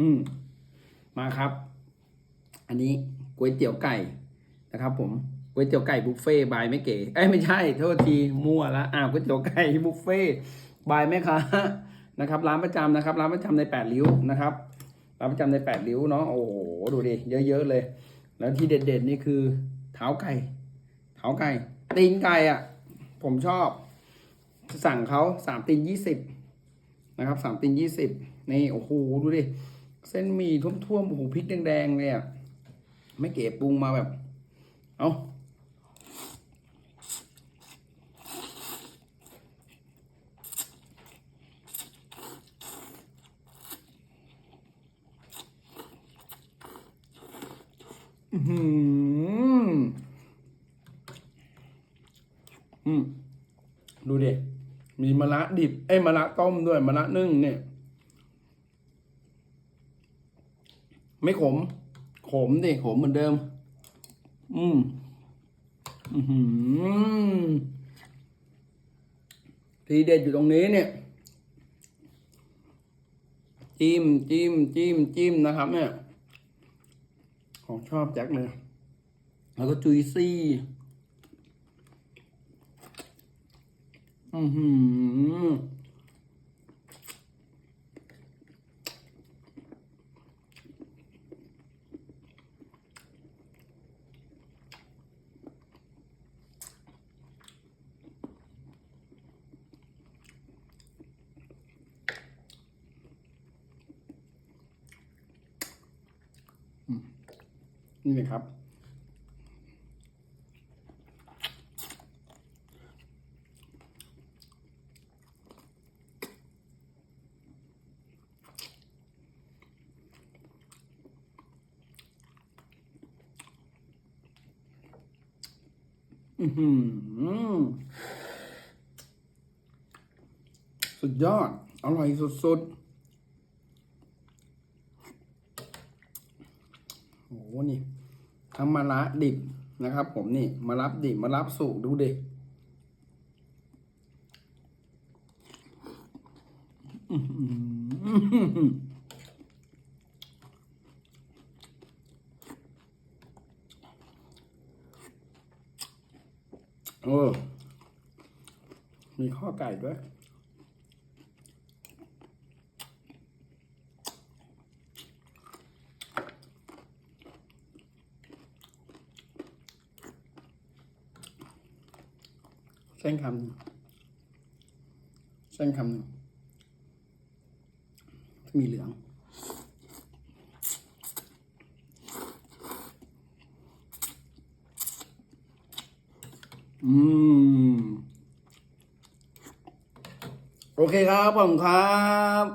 อืม มาครับ อันนี้ก๋วยเตี๋ยวไก่นะครับ ผมก๋วยเตี๋ยวไก่บุฟเฟ่บายแม่เก๋เอ้ยไม่ใช่โทษทีมั่วละอ่าก๋วยเตี๋ยวไก่บุฟเฟ่บายแม่ค้านะครับ ร้านประจำนะครับ ร้านประจำในแปดริ้วนะครับ ร้านประจำในแปดริ้วเนาะโอ้โหดูดิเยอะๆเลย แล้วที่เด็ดๆนี่คือ เท้าไก่ เท้าไก่ตีนไก่อะ ผมชอบ สั่งเขาสามตีนยี่สิบนะครับสามตีนยี่สิบนี่โอ้โหดูดิ เส้นหมี่ท่วมๆโอ้โหพริกแดงๆเลยอะไม่เก๋ปรุงมาแบบ เอาอื้อหืออืม ดูดิ มีมะระดิบ เอ้ยมะระต้มด้วยมะระนึ่งเนี่ย ไม่ขม ขมดิขมเหมือนเดิม อืมอือหือทีเด็ดอยู่ตรงนี้เนี่ยจิ้มจิ้มจิ้มจิ้มนะครับเนี่ยของชอบแจ็คเลยแล้วก็จุยซี่ อือหือ นี่เลยครับ อือหือสุดยอด อร่อยสุดๆ โอ้โหนี่ทั้งมะระดิบนะครับ ผมนี่มะรับดิบมะรับสุกดูเดิอื้อหือโอ้มีข้อไก่ด้วย ส้นคำหนึ่งเส้นคำหนึ่งมีเหลือง อืม โอเคครับผมครับ